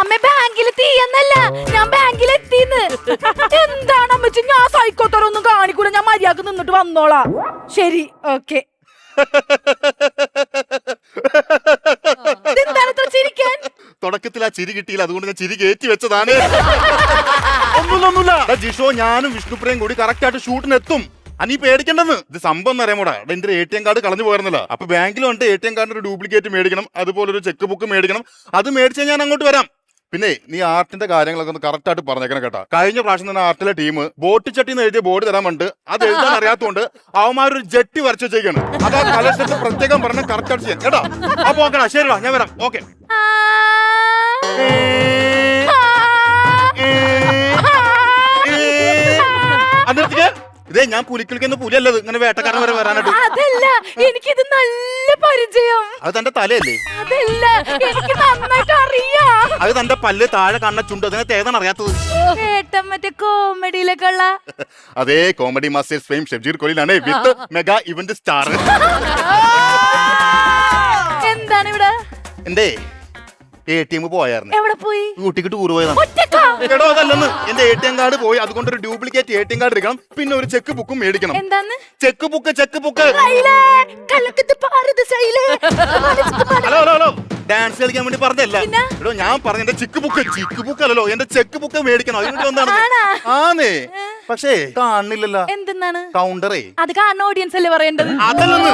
അമ്മ ബാങ്കിൽ തീയെന്നല്ല ഞാൻ ബാങ്കിൽ എത്തിന്ന് എന്താണ് അമ്മച്ചി ഞാൻ സൈക്കോത്തരൊന്നും കാണിക്കൂല ഞാൻ മര്യാദയ്ക്ക് നിന്നിട്ട് വന്നോളാം. ശരി ഓക്കെ. ചിരിക്കാൻ? തുടക്കത്തിൽ ആ ചിരി കിട്ടിയില്ല അതുകൊണ്ട് ഞാൻ ചിരി കയറ്റി വെച്ചതാണ്. ഒന്നുമില്ല എടാ, ജിഷോ ഞാനും വിഷ്ണുപ്രിയും കൂടി കറക്റ്റ് ആയിട്ട് ഷൂട്ടിന് അനീ പേടിക്കണ്ടെന്ന്. ഇത് സംഭവം എന്ന് അറിയാമോടാ. എന്റെ എ ടി എം കാർഡ് കളഞ്ഞു പോയിരുന്നില്ല അപ്പൊ ബാങ്കിൽ വന്നിട്ട് എ ടി എം കാർഡിന്റെ ഒരു ഡ്യൂപ്ലിക്കേറ്റ് മേടിക്കണം. അതുപോലെ ഒരു ചെക്ക് ബുക്ക് മേടിക്കണം. അത് മേടിച്ചാൽ ഞാൻ അങ്ങോട്ട് വരാം. പിന്നെ നീ ആർട്ടിന്റെ കാര്യങ്ങളൊക്കെ ഒന്ന് കറക്റ്റ് ആയിട്ട് പറഞ്ഞേക്കണം കേട്ടാ. കഴിഞ്ഞ പ്രാവശ്യം തന്നെ ആർട്ടിലെ ടീം ബോട്ട് ചട്ടി എന്ന് എഴുതിയ ബോർഡ് തരാൻ വേണ്ടി അത് എഴുതാൻ അറിയാത്തതുകൊണ്ട് അവന്മാരൊരു ജെട്ടി വരച്ചു വെച്ചേക്കാണ്. അത് ആ പ്രത്യേകം പറഞ്ഞ കറക്റ്റ് ആയിട്ട് ചെയ്യാം. കേട്ടോ? അപ്പൊ ഓക്കെടാ ശരിടാ ഞാൻ വരാം. ഓക്കെ ഞാൻ പുലിക്കുളിക്കുന്ന പുലിയല്ലത്. ഇങ്ങനെ വേട്ടക്കാരൻ വരെ വരാനായിട്ട്. അതല്ല. എനിക്കിത് നല്ല പരിചയം. അത് തന്റെ തലയല്ലേ? അതല്ല. എനിക്ക് നന്നായിട്ട് അറിയാം. അത് തന്റെ പല്ല് താഴെ കണ്ണ ചുണ്ട്. അതിനെ തേതാണ് അറിയാത്തത്. ഏട്ടൻ മറ്റേ കോമഡിയിലൊക്കെ ഉള്ള? അതേ കോമഡി മാസ്റ്റേഴ്സ് ഫെയിം ഷെബ്ജീർ കൊലിനാണ് വിത്ത് മെഗാ ഇവന്റ് സ്റ്റാർ. എന്താണ് ഇവിടെ? എന്റെ എ ടി എം പോയായിരുന്നു എവിടെ പോയി? ഊട്ടിക്ക് ടൂർ പോയതാണ് ഒറ്റക്കാ? എടോ അതല്ലെന്ന്. എന്റെ എ ടി എം കാർഡ് പോയി. അതുകൊണ്ട് ഒരു duplicate A T M card എടുക്കണം. പിന്നെ ഒരു ചെക്ക് ബുക്കും മേടിക്കണം. എന്താന്ന്? ചെക്ക് ബുക്ക് ചെക്ക് ബുക്ക് സൈലേ, കലക്കത്ത് പാരത് സൈലേ. Hello hello hello. ഡാൻസ് കളിക്കാൻ വേണ്ടി പറഞ്ഞല്ല? എടോ ഞാൻ പറഞ്ഞ എന്റെ ചിക്ക് ബുക്ക് ചിക്ക് ബുക്ക് അല്ലല്ലോ. എന്റെ ചെക്ക് ബുക്ക് മേടിക്കണം. അതിനുവേണ്ടി വന്നാണ്? ആന്നേ. പക്ഷേ കാണുന്നില്ലല്ലോ. എന്തെന്നാണ്? കൗണ്ടറേ അത് കാണുന്ന ഓഡിയൻസ് അല്ലേ പറയേണ്ടത്? അതല്ലെന്ന്.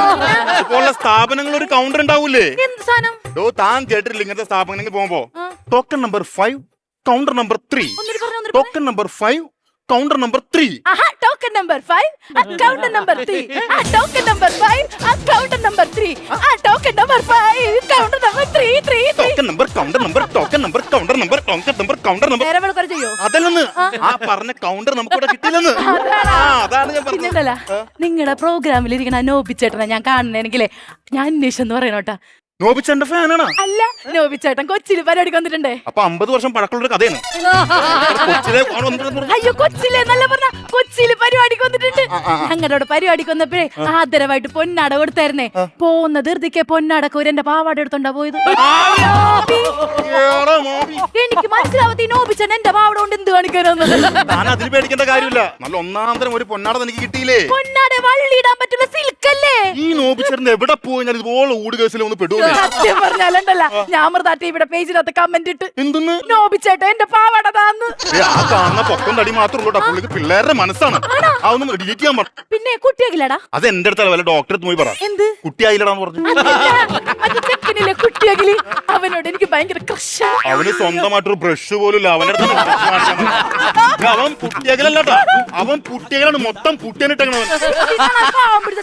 ഇപ്പോഴുള്ള സ്ഥാപനങ്ങൾ ഒരു കൗണ്ടർ ഉണ്ടാവൂലേ? എന്ത് സാധനം? ഡോ താൻ കേട്ടിട്ടില്ല ഇങ്ങനത്തെ സ്ഥാപനങ്ങളിൽ പോകുമ്പോ? Token number five counter number three token number five counter number three token number five counter number three token number five counter number three token number five counter number three three token number counter number token number counter number token number counter number നേരെ ചെയ്യോ? അതല്ലെന്ന്. ആ. പറഞ്ഞ counter നമുക്ക് ഇവിടെ കിട്ടില്ലെന്ന്. അതാണ്? ഞാൻ പറഞ്ഞത്. നിങ്ങളുടെ പ്രോഗ്രാമിൽ ഇരിക്കണ നോബിച്ചേട്ടനെ ഞാൻ കാണണമെങ്കിലേ ഞാൻ അന്വേഷിച്ചെന്ന് പറയണോട്ടാ നോബിച്ചന്റെ ഫാനാണ്? അല്ല നോബിച്ചേട്ടൻ കൊച്ചിയിൽ പരിപാടിക്ക് വന്നിട്ടുണ്ടേ. അപ്പൊ അമ്പത് വർഷം പഴക്കമുള്ള കഥയാണ്. വന്നിട്ട് അയ്യോ കൊച്ചിയിലെ നല്ല പറഞ്ഞ കൊച്ചിയിൽ പരിപാടിക്ക് വന്നിട്ടുണ്ട്. ഞങ്ങളുടെ പരിപാടിക്ക് വന്നപ്പോഴേ ആദരവായിട്ട് പൊന്നാട കൊടുത്തായിരുന്നേ. പോകുന്ന ധൃതിക്ക് പൊന്നാട ഒരു എന്റെ പാവാട എടുത്തോണ്ടാ പോയത്. എനിക്ക് മനസ്സിലാവത്തി നോബിച്ചേട്ടൻ എന്റെ പാവാട കൊണ്ട് എന്ത് പേടിക്കേണ്ട കാര്യമില്ല. നല്ല ഒന്നാം തരം ഒരു പൊന്നാട എനിക്ക് കിട്ടിയില്ലേ? പൊന്നാട വള്ളിയിടാൻ പറ്റുന്ന ഈ നോബിച്ചറിന്റെ എവിടെ പോയി ഞാൻ ഇതുപോലെ ഊട് കേസിൽ ഒന്ന് പെടുവേ സത്യം പറഞ്ഞാലണ്ടല്ല ഞാൻ ഇവിടെ പേജിനകത്ത് കമന്റ് ഇട്ട് എന്തെന്ന്? നോബിച്ചേട്ട എന്റെ പാവാട താന്ന് ആ കാണുന്ന പൊക്കം തടി മാത്രമേ ഉള്ളൂ പുള്ളിക്ക് പിള്ളേരുടെ മനസ്സാണ്. അതൊന്നും ഡിലീറ്റ് ചെയ്യാൻ പറഞ്ഞു പിന്നെ കുട്ടിയാകില്ലടാ അത് എന്റെ അടുത്തല്ല വല്ല ഡോക്ടറെ പോയി പറ. എന്ത്? കുട്ടിയായില്ലടാന്ന് പറഞ്ഞു. കുട്ടിയാകിൽ അവനോട് എനിക്ക് ഭയങ്കര ക്രഷ് അവന് സ്വന്തമായിട്ടൊരു ബ്രഷ് പോലും ഇല്ല. അവന്റെ അടുത്ത്. അവൻ പുട്ടിയകലല്ലാട്ടോ അവൻ പുട്ടിയകലാണ് മൊത്തം പുട്ടിയനിട്ടവൻ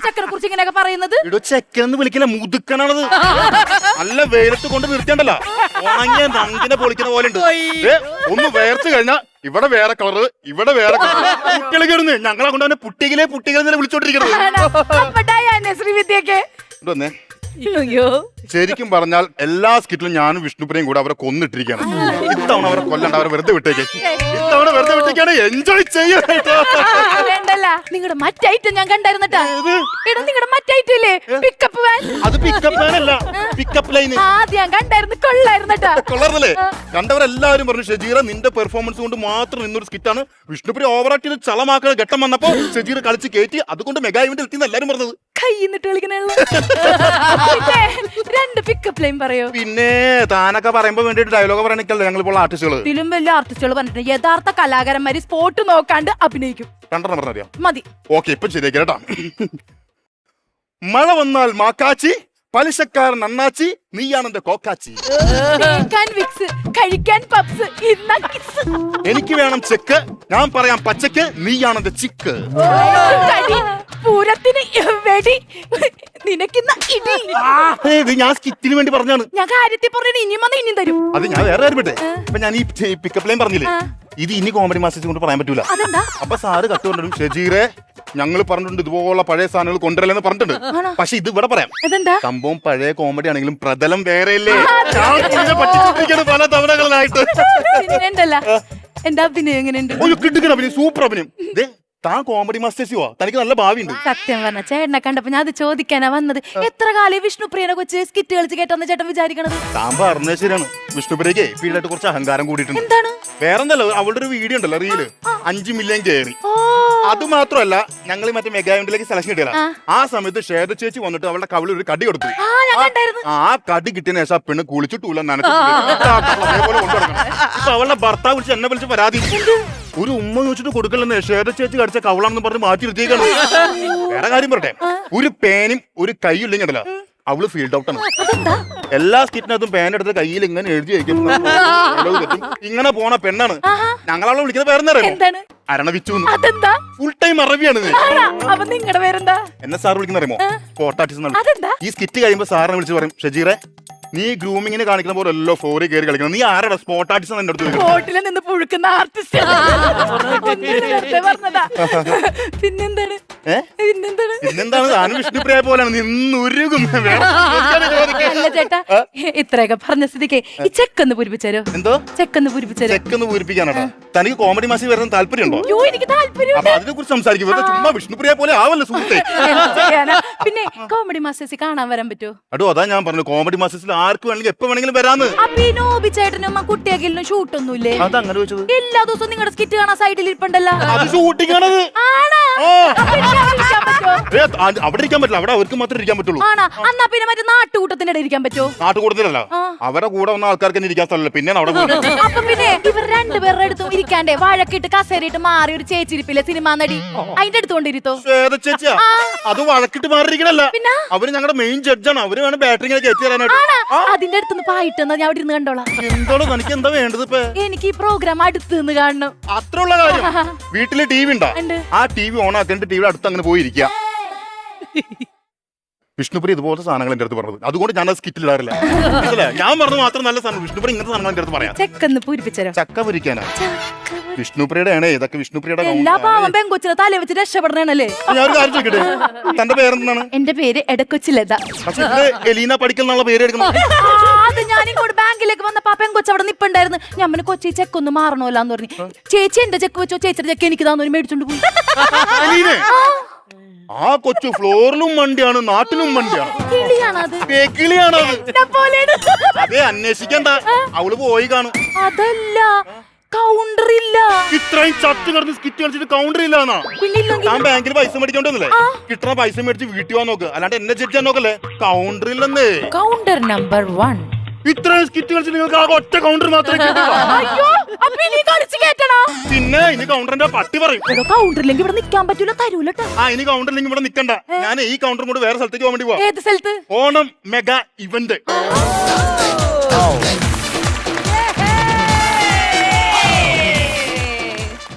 ചക്കനെ കുറിച്ച് ഇങ്ങനെയൊക്കെ പറയുന്നത്? ഇടോ ചെക്കനെന്ന് വിളിക്കില്ല മുതുക്കനാണത്. നല്ല വെയിലത്ത് കൊണ്ട് നിർത്തിയണ്ടല്ലോ. ഉണങ്ങിയ നങ്കിനെ പൊളിക്കുന്ന പോലെ ഉണ്ട് ഒന്ന് വേർത്ത് കഴിഞ്ഞാ ഇവിടെ വേറെ കളറ് ഇവിടെ വേറെ കളറ് കുട്ടികളെ കയറുന്നു ഞങ്ങളെ കൊണ്ട് അവനെ പുട്ടികലെ പുട്ടികളെ വിളിച്ചോണ്ടിരിക്കുന്നത് ശ്രീവിദ്യ അയ്യോ. ശരിക്കും പറഞ്ഞാൽ എല്ലാ സ്കിറ്റിലും ഞാനും വിഷ്ണുപ്രിയും കൂടെ അവരെ കൊന്നിട്ടിരിക്കുകയാണ്. ഇത്തവണ അവരെ കൊല്ലണ്ട അവരെ വെറുതെ വിട്ടേക്ക്. ഇത്തവണ വെറുതെ വിട്ടേക്കാണ് എൻജോയ് ചെയ്യട്ടോ വേണ്ടല്ല. നിങ്ങളുടെ മറ്റൈറ്റം ഞാൻ കണ്ടായിരുന്നട്ടാ? എടാ നിങ്ങളുടെ മറ്റൈറ്റം ഇല്ലേ? പിക്കപ്പ് വാൻ അത് പിക്കപ്പ് ലൈനല്ല പിക്കപ്പ് ലൈൻ ആദ്യം കണ്ടായിരുന്നു കൊള്ളായിരുന്നട്ടാ. കൊള്ളാറില്ലേ കണ്ടവരെല്ലാവരും പറഞ്ഞു ഷജീറ നിന്റെ പെർഫോമൻസ് കൊണ്ട് മാത്രം നിന്നൊരു സ്കിറ്റാണ് വിഷ്ണുപുരി ഓവറാക്ട് ചെയ്ത് ചളമാക്കുന്ന ഘട്ടം വന്നപ്പോ ഷജീർ കളിച്ച് കയറ്റി അതുകൊണ്ട് മെഗാ ഇവന്റ് എത്തി എല്ലാരും പറഞ്ഞത്. കൈന്നിട്ട് കളിക്കണുള്ള. രണ്ട് പിക്കപ്പ് ലൈൻ പറയോ? പിന്നെ താനൊക്കെ പറയുമ്പോ വേണ്ടിട്ട് ഡയലോഗ് പറയണിക്കല്ലേ ഞങ്ങൾ ഇപ്പോൾ ആർട്ടിസ്റ്റുകൾ ഇതിലും വലിയ ആർട്ടിസ്റ്റുകൾ പറഞ്ഞിട്ടുണ്ട് യഥാർത്ഥ കലാകാരന്മാര് സ്പോട്ട് നോക്കാണ്ട് അഭിനയിക്കും. രണ്ടെണ്ണം പറഞ്ഞറിയാം മതി. ഓക്കെ ഇപ്പം ശരിയാക്കി കേട്ടാ. മഴ വന്നാൽ മാക്കാച്ചി പലിശക്കാരൻ അണ്ണാച്ചി നീയാണ് എന്റെ കോക്കാച്ചി. വിക്സ് കഴിക്കാൻ പപ്സ് ഇന്ന കിസ്. എനിക്ക് വേണം ചെക്ക് ഞാൻ പറയാം പച്ചക്ക് നീയാണ് എന്റെ ചിക്ക്. കടി പൂരത്തിന് വെടി. നിനക്കിന്ന ഇടി. ഇത് ഞാൻ സ്കിറ്റിന് വേണ്ടി പറഞ്ഞാണ്. ഞാൻ കാര്യത്തിൽ പറഞ്ഞു ഇനിയും വന്ന് ഇനിയും തരും. അത് ഞാൻ വേറെ കാര്യം വിട്ടെ ഇപ്പൊ ഞാൻ ഈ പിക്കപ്പ് ലൈൻ പറഞ്ഞില്ലേ? ഇത് ഇനി കോമഡി മാസ്റ്റേഴ്സ് കൊണ്ട് പറയാൻ പറ്റൂല. അതെന്താ? അപ്പൊ സാറ് കട്ടുകൊണ്ടിരും ഷജീറെ ഞങ്ങൾ പറഞ്ഞിട്ടുണ്ട് ഇതുപോലുള്ള പഴയ സാധനങ്ങൾ കൊണ്ടുവരലെന്ന് പറഞ്ഞിട്ടുണ്ട്. പക്ഷെ ഇത് ഇവിടെ പറയാം. അതെന്താ? സംഭവം പഴയ കോമഡി ആണെങ്കിലും പ്രതലം വേറെയല്ലേ? പല തവണകളിലായിട്ട് പിന്നെ എന്റെ അഭിനയം? എങ്ങനെയുണ്ട്? ഒരു അഭിനയം സൂപ്പർ അഭിനയം. താൻ കോമഡി മാസ്റ്റേഴ്സിയോ തനിക്ക് നല്ല ഭാവിയുണ്ട് സത്യം പറഞ്ഞ ചേട്ടനെ കണ്ടപ്പോ ഞാൻ അത് ചോദിക്കാനാ വന്നത് എത്ര കാലം വിഷ്ണുപ്രിയനെ കൊച്ച് സ്കിറ്റ് കളിച്ച് കേട്ടെന്ന് ചേട്ടൻ വിചാരിക്കണത് താൻ പറഞ്ഞത് ശരിയാണ് വിഷ്ണുപ്രിയക്ക് ഫീൽഡായിട്ട് കുറച്ച് അഹങ്കാരം കൂടിയിട്ടുണ്ട് എന്താണ് വേറെന്തല്ലോ അവളുടെ ഒരു വീഡിയോ ഉണ്ടല്ലോ റീൽ അഞ്ചു മില്യൺ കയറി അത് മാത്രമല്ല ഞങ്ങൾ മറ്റേ മെഗാ ഇവന്റിലേക്ക് സെലക്ഷൻ കിട്ടിയാ ആ സമയത്ത് ശ്വേത ചേച്ചി വന്നിട്ട് അവളുടെ കവിളിൽ ഒരു കടി കൊടുത്തു ആ കടി കിട്ടിയ ശേഷം ആ പെണ്ണ് കുളിച്ചിട്ടൂല നനച്ചു. അവളുടെ ഭർത്താവ് വിളിച്ച് എന്നെ വിളിച്ച് പരാതി ഒരു ഉമ്മ ചോദിച്ചിട്ട് കൊടുക്കലെന്ന് ശ്വേത ചേച്ചി കടിച്ച കവളാണെന്ന് പറഞ്ഞ് മാറ്റി നിർത്തിയേക്കാണ്. വേറെ കാര്യം പറട്ടെ ഒരു പേനും ഒരു കൈയും ഇല്ലെങ്കിൽ ഉണ്ടല്ലോ അവൾ ഫീൽഡ് ഔട്ടാണ് എല്ലാ സ്കിറ്റിനകത്തും പേൻ എടുത്ത് കയ്യിൽ ഇങ്ങനെ എഴുതി വയ്ക്കും ഇങ്ങനെ പോണ പെണ്ണാണ്. ഞങ്ങളവളെ വിളിക്കുന്ന പേരെന്ന് എന്താണ്? അരണവിച്ചു ഫുൾ ടൈം അറബിയാണ് എന്നെ സാർ വിളിക്കുന്ന അറിയുമോ അതെന്താ? ഈ സ്കിറ്റ് കഴിയുമ്പോ സാറിനെ വിളിച്ച് പറയും ഷജീറെ നീ ഗ്രൂമിങ്ങിന് കാണിക്കുന്ന പോലെ എല്ലാം ഫോറി കയറി കളിക്കണം നീ ആരുടെ സ്പോട്ട് ആർട്ടിസ്റ്റ് എന്റെ അടുത്ത് വരും ബോട്ടിൽ നിന്ന് പുഴുക്കുന്ന ആർട്ടിസ്റ്റ് പറഞ്ഞതാ. പിന്നെന്താണ്? ഏ? പിന്നെന്താണ്? പിന്നെന്താണ്? താനും വിഷ്ണുപ്രിയ പോലെയാണ് നിന്നുരുകും വേണം. അല്ല ചേട്ടാ ഇത്രയൊക്കെ പറഞ്ഞ സ്ഥിതിക്ക് ഈ ചെക്കൊന്ന് പൂരിപ്പിച്ചരോ? എന്തോ? ചെക്കൊന്ന് പൂരിപ്പിച്ചരോ? ചെക്കൊന്ന് പൂരിപ്പിക്കാനാട്ടോ തനിക്ക് കോമഡി മാസി വരുന്ന താല്പര്യമുണ്ടോ? അയ്യോ എനിക്ക് താല്പര്യം അപ്പൊ അതിനെ കുറിച്ച് സംസാരിക്കും. വെറുതെ ചുമ്മാ വിഷ്ണുപ്രിയ പോലെ ആവല്ലോ സുഹൃത്തെ? എന്ത് ചെയ്യാനാ? പിന്നെ കോമഡി മാസ്റ്റേഴ്സ് കാണാൻ വരാൻ പറ്റുമോ? അടോ അതാ ഞാൻ പറഞ്ഞു കോമഡി മാസ്റ്റേഴ്സിൽ ആർക്ക് വേണമെങ്കിലും എപ്പോ വേണമെങ്കിലും വരാന്ന്. അപ്പൊ ഈ നോബി ചേട്ടനും ആ കുട്ടിയാക്കിലും ഷൂട്ടൊന്നുമില്ലേ? അങ്ങനെ വെച്ചത് എല്ലാ ദിവസവും നിങ്ങളുടെ സ്കിറ്റ് കാണാൻ സൈഡിൽ ഇരിപ്പുണ്ടല്ലോ. അത് ഷൂട്ടിംഗ് ആണത് ആണോ? ആ. അപ്പൊ എനിക്ക് അവിടെ ഇരിക്കാൻ പറ്റുമോ? ഏ, ആ- അവിടെ ഇരിക്കാൻ പറ്റില്ല. അവിടെ അവർക്ക് മാത്രമേ ഇരിക്കാൻ പറ്റുള്ളൂ. ആണോ? എന്നാ പിന്നെ മറ്റേ നാട്ടുകൂട്ടത്തിന്റെ ഇടയിൽ ഇരിക്കാൻ പറ്റുമോ? നാട്ടുകൂട്ടത്തിലല്ല. അവരുടെ കൂടെ വന്ന ആൾക്കാർക്ക് തന്നെ ഇരിക്കാൻ സ്ഥലമല്ല. പിന്നെ അവിടെ പോയി അപ്പൊ പിന്നെ ഇവർ രണ്ടുപേരുടെ അടുത്തും ഇരിക്കാണ്ടേ? വഴക്കിട്ട് കസേരയിട്ട് മാറി ഒരു ചേച്ചിരിപ്പില്ലേ സിനിമാ നടി? അതിന്റെ അടുത്തോണ്ടിരുത്തോ ശ്വേത ചേച്ചിയാ? അത് വഴക്കിട്ട് മാറിയിരിക്കണല്ല. പിന്നെ? അവർ ഞങ്ങളുടെ മെയിൻ ജഡ്ജാണ് അവർ വേണം ബാറ്ററി ഇങ്ങനെ കയറ്റി തരാനായിട്ട്. അതിന്റെ അടുത്തുനിന്ന് പായിട്ട് ഞാൻ അവിടെ ഇരുന്ന് കണ്ടോളാം. എന്തോളൂ നിനക്ക് എന്താ വേണ്ടത് ഇപ്പൊ? എനിക്ക് ഈ പ്രോഗ്രാം അടുത്ത് നിന്ന് കാണണം അത്ര ഉള്ള കാര്യം വീട്ടിൽ ടി വി ഉണ്ടാ? ഉണ്ട്. ആ ടി വി ഓൺ ആക്കിയിട്ട് വി അടുത്ത് അങ്ങനെ പോയിരിക്കുക വിഷ്ണുപുരി ഇതുപോലത്തെ സാധനങ്ങൾ എന്റെ അടുത്ത് പറഞ്ഞത്. അതുകൊണ്ട് ഞാൻ സ്കിറ്റിൽ ഇടാറില്ല. മനസ്സിലായോ? ഞാൻ പറഞ്ഞു മാത്രം നല്ല സാധനം. വിഷ്ണുപുരി ഇങ്ങനത്തെ സാധനങ്ങൾ എന്റെ അടുത്ത് പറയാം. ചെക്കൊന്ന് പൂരിപ്പിച്ചരോ ചക്ക പൊരിക്കാനാ. ആണ് ഇതൊക്കെ വിഷ്ണുപ്രിയുടെ എല്ലാ account പാവം പെങ്കൊച്ചിനെ തല വെച്ച് രക്ഷപ്പെടണല്ലേ ഞാൻ ഒരു കാര്യം ചോദിക്കട്ടെ? തന്റെ പേരെന്താണ്? എന്റെ പേര് എടക്കൊച്ചി ലത പക്ഷെ ഇതിൽ എലീന പഠിക്കൽ എന്നുള്ള പേര് എടുക്കണം ആ, അത് ഞാൻ ഇങ്ങോട്ട് ബാങ്കിലേക്ക് വന്നപ്പോ ആ പെങ്കൊച്ച് അവിടെ നിപ്പുണ്ടായിരുന്നു. ഞാൻ കൊച്ചി ചെക്ക് ഒന്ന് മാറണമല്ലാന്ന് പറഞ്ഞു. ചേച്ചി എന്റെ ചെക്ക് വെച്ചോ? ചേച്ചിയുടെ ചെക്ക് എനിക്ക് താന്നു? മേടിച്ചോണ്ട് പോയി. എലീനെ ആ. കൊച്ചു ഫ്ലോറിലും വണ്ടിയാണ് നാട്ടിലും വണ്ടിയാണ് കിളിയാണ് അത് കിളിയാണ് അത് എന്നെ പോലെയാണ്. അതെ അന്വേഷിക്കണ്ട. അവൾ പോയി കാണും. അതല്ല. കൗണ്ടർ ഇല്ല ഇത്രയും ചത്തു കിടന്ന് സ്കിറ്റ് കളിച്ചിട്ട് കൗണ്ടർ ഇല്ല എന്നാ ഞാൻ ബാങ്കിൽ പൈസ മേടിച്ചോണ്ടല്ലേ കിട്ടണ പൈസ മേടിച്ച് വീട്ടിൽ പോകാൻ നോക്ക്. അല്ലാണ്ട് എന്നെ ജഡ്ജാൻ നോക്കല്ലേ? കൗണ്ടർ ഇല്ലെന്നേ കൗണ്ടർ നമ്പർ വൺ. ഇത്രയും സ്കിറ്റ് കളിച്ച് നിങ്ങൾക്ക് ആ ഒറ്റ കൗണ്ടർ മാത്രമേ പിന്നെ ഇനി കൗണ്ടറിന്റെ പട്ടി പറയും. കൗണ്ടറില്ലെങ്കിൽ ഇവിടെ നിൽക്കാൻ പറ്റൂല തരൂല ആ ഇനി കൗണ്ടറിലേക്ക് ഇവിടെ നിക്കണ്ട. ഞാൻ ഈ കൗണ്ടറും കൂടെ വേറെ സ്ഥലത്തേക്ക് പോകാൻ വേണ്ടി പോവാം. ഏത് സ്ഥലത്ത്? Onam mega event.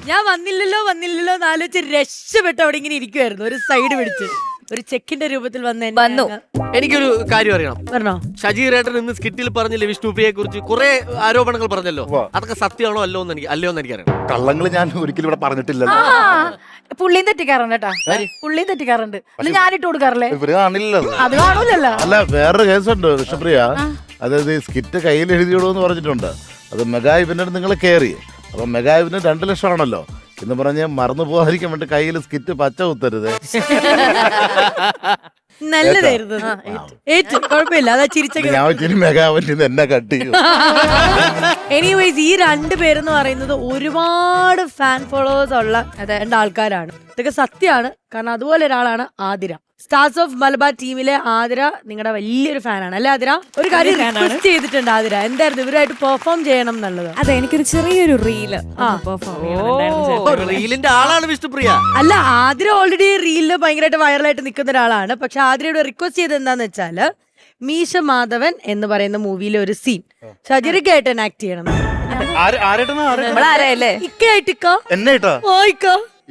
ഞാൻ വന്നില്ലല്ലോ വന്നില്ലല്ലോ എന്നാലോചിച്ച് രക്ഷപ്പെട്ട് അവിടെ ഇങ്ങനെ ഇരിക്കുവായിരുന്നു. ഒരു സൈഡ് പിടിച്ച്. ഒരു ചെക്കിന്റെ രൂപത്തിൽ വന്ന് എന്നെ വന്നു. എനിക്കൊരു കാര്യം അറിയണം. പറഞ്ഞോ? ഷജീറേട്ടൻ ഇന്ന് സ്കിറ്റിൽ പറഞ്ഞില്ലേ വിഷ്ണുപ്രിയെ കുറിച്ച്? കുറെ ആരോപണങ്ങൾ പറഞ്ഞല്ലോ. അതൊക്കെ സത്യമാണോ അല്ലോ എന്ന് എനിക്ക് അല്ലയോ എന്ന് എനിക്കറിയാം കള്ളങ്ങൾ ഞാൻ ഒരിക്കലും ഇവിടെ പറഞ്ഞിട്ടില്ലല്ലോ. പുള്ളിയും തെറ്റിക്കാറുണ്ട് കേട്ടാ. പുള്ളിയും തെറ്റിക്കാറുണ്ട്. അല്ല ഞാനിട്ട് കൊടുക്കാറില്ലേ? ഇവർ കാണില്ലല്ലോ. അത് കാണൂലല്ലോ. അല്ല വേറൊരു കേസുണ്ട് വിഷ്ണുപ്രിയ. അതായത് സ്കിറ്റ് കയ്യിൽ എഴുതിയോളൂ എന്ന് പറഞ്ഞിട്ടുണ്ട്. അത് മെഗാ ഇവന്റെ നിങ്ങൾ കയറി അപ്പൊ മെഗാവിന് രണ്ട് ലക്ഷമാണല്ലോ. എന്ന് പറഞ്ഞ് മറന്നു പോകാതിരിക്കാൻ വേണ്ടി കയ്യിൽ സ്കിറ്റ് പച്ച കുത്തരുത്. നല്ലതായിരുന്നു അത്. ഏറ്റു കുഴപ്പമില്ല. അതാ ചിരിച്ചൊക്കെ ഞാൻ വെച്ചിട്ട് മെഗാ ഇവന്റ് എന്നെ കട്ട് ചെയ്യും. എനിവേസ് ഈ രണ്ട് പേരെന്ന് പറയുന്നത് ഒരുപാട് ഫാൻ ഫോളോവേഴ്സ് ഉള്ള രണ്ട് ആൾക്കാരാണ്. ഇതൊക്കെ സത്യമാണ്. കാരണം അതുപോലെ ഒരാളാണ് ആതിര. സ്റ്റാർസ് ഓഫ് മലബാർ ടീമിലെ ആതിര നിങ്ങളുടെ വലിയൊരു ഫാനാണ് അല്ലെ ആതിര? ഒരു കാര്യം റിക്വസ്റ്റ് ചെയ്തിട്ടുണ്ട് ആതിര. എന്തായിരുന്നു ഇവരായിട്ട് പെർഫോം ചെയ്യണം എന്നുള്ളത്? അതെ എനിക്കൊരു ചെറിയൊരു റീൽ റീലിന്റെ ആളാണ് വിഷ്ണുപ്രിയ അല്ല ആതിര ഓൾറെഡി റീലിൽ ഭയങ്കരമായിട്ട് വൈറലായിട്ട് നിൽക്കുന്ന ഒരാളാണ്. പക്ഷെ ആതിരയോട് റിക്വസ്റ്റ് ചെയ്ത് എന്താന്ന് വെച്ചാൽ മീശ മാധവൻ എന്ന് പറയുന്ന മൂവിയിലെ ഒരു സീൻ ഷജറിക്കായിട്ട് ആക്ട് ചെയ്യണം. ഇക്കായിട്ട് ഇക്കയായിട്ട് ഇക്ക. എന്നെ ഇട്ടാ? ഓ ഇക്ക.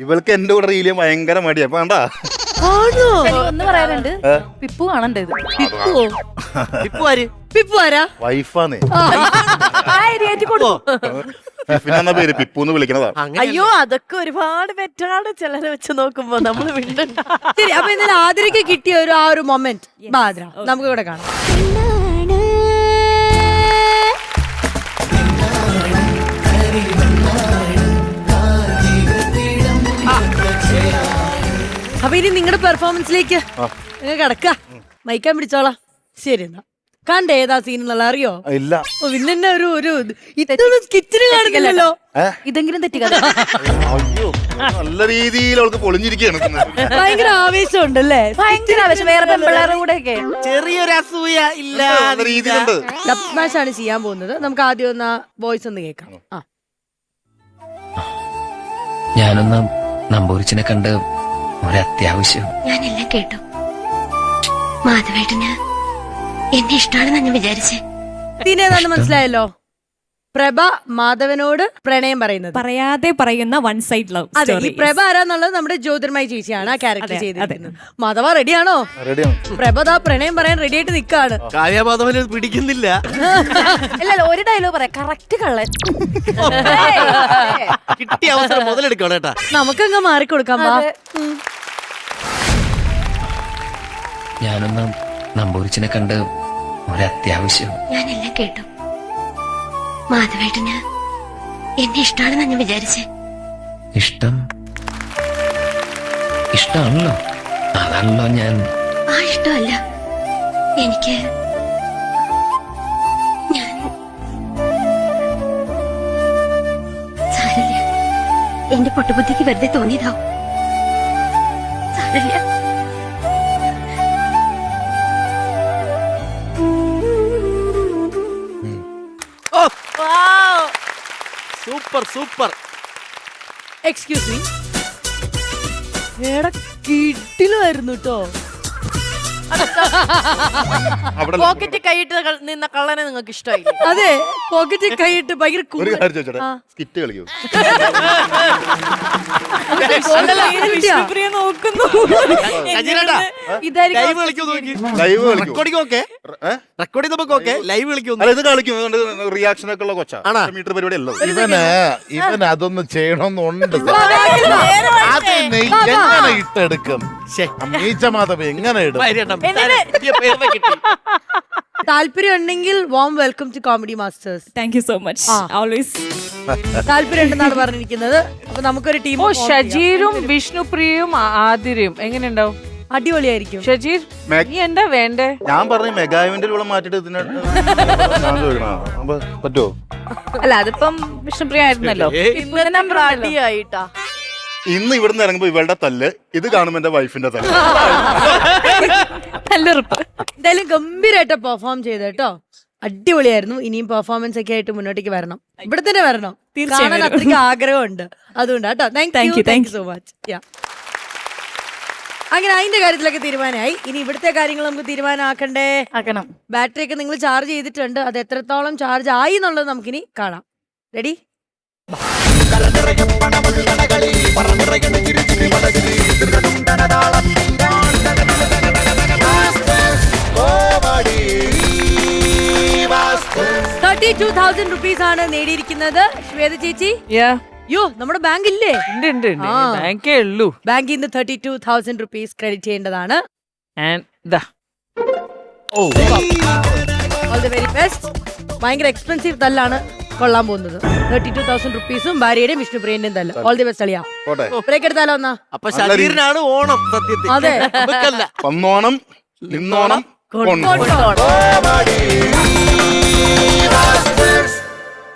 ഇവൾക്ക് എന്റെ കൂടെ റീൽ ഭയങ്കര മടിയാ. വേണ്ടാ ആണോ? ഒന്ന് പറയാനുണ്ട് പിപ്പു കാണണ്ട ഇത്. പിപ്പുവോ? പിപ്പു ആര്? പിപ്പു ആരാ? വൈഫാന്ന്. പിന്നെ പേര് പിപ്പു എന്ന് വിളിക്കണതാ അയ്യോ അതൊക്കെ ഒരുപാട് പെറ്റാണ് ചിലരെ വെച്ച് നോക്കുമ്പോ നമ്മൾ വീണ്ടും ശരി അപ്പൊ ഇന്നലെ ആതിരയ്ക്ക് കിട്ടിയ ഒരു ആ ഒരു മൊമെന്റ്. ബാദ്ര നമുക്ക് ഇവിടെ കാണാം. അപ്പൊ ഇനി നിങ്ങളുടെ പെർഫോമൻസിലേക്ക് നിങ്ങൾ കിടക്ക. മൈക്കാൻ പിടിച്ചോളാം. ശരി എന്നാ. കണ്ട ഏതാ സീൻ എന്നുള്ള അറിയോ ഇല്ല. പിന്നെ ഒരു ഒരു ഇതൊന്നും സ്കിറ്റിന് കാണുന്നില്ലല്ലോ. ഇതെങ്കിലും തെറ്റിക്കാതെ അയ്യോ നല്ല രീതിയിൽ അവൾക്ക് പൊളിഞ്ഞിരിക്കുകയാണ് ഭയങ്കര ഭയങ്കര ആവേശമുണ്ടല്ലേ? ഭയങ്കര ആവേശം. വേറെ പെമ്പിള്ളേരുടെ കൂടെ ഒക്കെ ചെറിയൊരു അസൂയ ഇല്ല നല്ല രീതിയിലുണ്ട്. ഡബ് സ്മാഷ് ആണ് ചെയ്യാൻ പോകുന്നത്. നമുക്ക് ആദ്യം ഒന്ന് വോയിസ് ഒന്ന് കേൾക്കാം. ഞാനൊന്ന് നമ്പൂരിച്ചിനെ കണ്ട് ഒരത്യാവശ്യം ഞാനെല്ലാം കേട്ടു. മാധവേട്ടന് എന്നെ ഇഷ്ടമാണെന്ന് ഞാൻ വിചാരിച്ചേ. സീൻ മനസ്സിലായല്ലോ? പ്രഭ മാധവനോട് പ്രണയം പറയുന്നത്. പറയാതെ പറയുന്ന വൺ സൈഡ് ലവ് അതെ ഈ പ്രഭ ആരാന്നുള്ളത് നമ്മുടെ ജ്യോതിർമായി ചേച്ചിയാണ് ആ ക്യാരക്ടർ ചെയ്തിരിക്കുന്നത്. മാധവ റെഡിയാണോ റെഡിയാണ് പ്രഭ ദാ പ്രണയം പറയാൻ റെഡി ആയിട്ട് നിൽക്കാണ് കാവ്യമാധവന് പിടിക്കുന്നില്ല. അല്ല ഒരു ഡയലോഗ് പറയാം. കറക്റ്റ് കള്ളൻ. കിട്ടിയ അവസരം മുതലെടുക്കണം കേട്ടാ. നമുക്കങ്ങ് മാറിക്കൊടുക്കാം. ഞാനൊന്ന് നമ്പൂരിച്ചിനെ കണ്ട് ഒരത്യാവശ്യം. ഞാനെല്ലാം കേട്ടു. മാധവേട്ടന് എന്നെ ഇഷ്ടമാണെന്ന് ഞാൻ വിചാരിച്ചേ. ഇഷ്ടം? ഇഷ്ടമാണല്ലോ അതാണല്ലോ ഞാൻ. ആ ഇഷ്ടമല്ല. എനിക്ക് ഞാൻ സാരില്ല എന്റെ പൊട്ടുബുദ്ധിക്ക് വെറുതെ തോന്നിയതാവും. സാരില്ല സൂപ്പർ സൂപ്പർ. എക്സ്ക്യൂസ് മീ എടാ കിട്ടിലായിരുന്നു കേട്ടോ അവിടെ പോക്കറ്റ് കൈയിട്ട് കൾ- നിന്ന കള്ളനെ നിങ്ങൾക്ക് ഇഷ്ടമായില്ല? അതെ പോക്കറ്റ് കൈയിട്ട് ഭയങ്കര ഒരു കുറുമ്പ്. കാര്യം ചോദിച്ചോട്ടെ? സ്കിറ്റ് കളിക്കൂ. റിയാക്ഷൻ ഒക്കെ? ഉള്ള കൊച്ചാ. മീറ്റർ പരിപാടി അല്ലോ ഇവന് ഇവന് അതൊന്ന് ചെയ്യണമെന്നുണ്ട് എങ്ങനെ ഇട്ടെടുക്കും? മാധവ് എങ്ങനെ ഇടും? താല്പര്യം ഉണ്ടെങ്കിൽ warm welcome to comedy masters thank you so much ആ. ഓൾവേസ് താല്പര്യം ഉണ്ടെന്നാണ് പറഞ്ഞിരിക്കുന്നത്. അപ്പൊ നമുക്കൊരു ടീം ഓ ഷജീറും വിഷ്ണുപ്രിയയും ആ- ആതിരയും എങ്ങനെയുണ്ടാവും? അടിപൊളിയായിരിക്കും. ഷജീർ മെ- നീ എന്താ വേണ്ടേ? ഞാൻ പറഞ്ഞു മെഗാവിന്റെ ഇവിടെ മാറ്റിട്ട് ഇതിനെ ഞാൻ ചോദിക്കണോ? അപ്പൊ പറ്റുമോ അല്ല അതിപ്പം വിഷ്ണുപ്രിയ ആയിരുന്നല്ലോ. ഇന്നത്തെ നമ്പർ അടിയായിട്ടാ ഇന്ന് ഇവിടുന്ന് ഇറങ്ങുമ്പോ ഇവളുടെ തല്ല് ഇത് കാണുമ്പോ എന്റെ വൈഫിന്റെ തല്ല്. നല്ല എന്തായാലും ഗംഭീരമായിട്ട് പെർഫോം ചെയ്ത് കേട്ടോ. അടിപൊളിയായിരുന്നു. ഇനിയും പെർഫോമൻസ് ഒക്കെ ആയിട്ട് മുന്നോട്ടേക്ക് വരണം. ഇവിടെ തന്നെ വരണം. തീർച്ചയായും കാണാൻ. അത്രയ്ക്ക് ആഗ്രഹമുണ്ട്. അതുകൊണ്ട് കേട്ടോ. Thank Thank you thank you so much അങ്ങനെ അതിന്റെ കാര്യത്തിലൊക്കെ തീരുമാനമായി. ഇനി ഇവിടുത്തെ കാര്യങ്ങൾ നമുക്ക് തീരുമാനമാക്കണ്ടേ? ആക്കണം. ബാറ്ററി ഒക്കെ നിങ്ങൾ ചാർജ് ചെയ്തിട്ടുണ്ട്. അത് എത്രത്തോളം ചാർജ് ആയി എന്നുള്ളത് നമുക്കിനി കാണാം. Ready thirty two thousand rupees ആണ് നേടിയിരിക്കുന്നത്. ശ്വേത ചേച്ചി. യാ നമ്മുടെ ബാങ്ക് ഇല്ലേ? ഉണ്ട് ഉണ്ട് ഉണ്ട്. ആ. ബാങ്കേ ഉള്ളൂ. ബാങ്കിൽ നിന്ന് thirty two thousand rupees credit ചെയ്യേണ്ടതാണ്. And ദാ ഓൾ ദി വെരി ബെസ്റ്റ് ഭയങ്കര എക്സ്പെൻസീവ് തല്ലാണ്. കൊള്ളാൻ പോകുന്നത്. തേർട്ടി ടു തൗസൻഡ് റുപ്പീസും ഭാര്യയുടെയും വിഷ്ണുപ്രിയന്റെയും തല്ല. ഓൾ ദി ബെസ്റ്റ് അളിയാ. പോട്ടെ. ബ്രേക്ക് എടുത്താലോ എന്നാ? അപ്പൊ ശരീരനാണ് ഓണം സത്യത്തിൽ. അതെ. വന്നോണം നിന്നോണം കൊണ്ടോണം.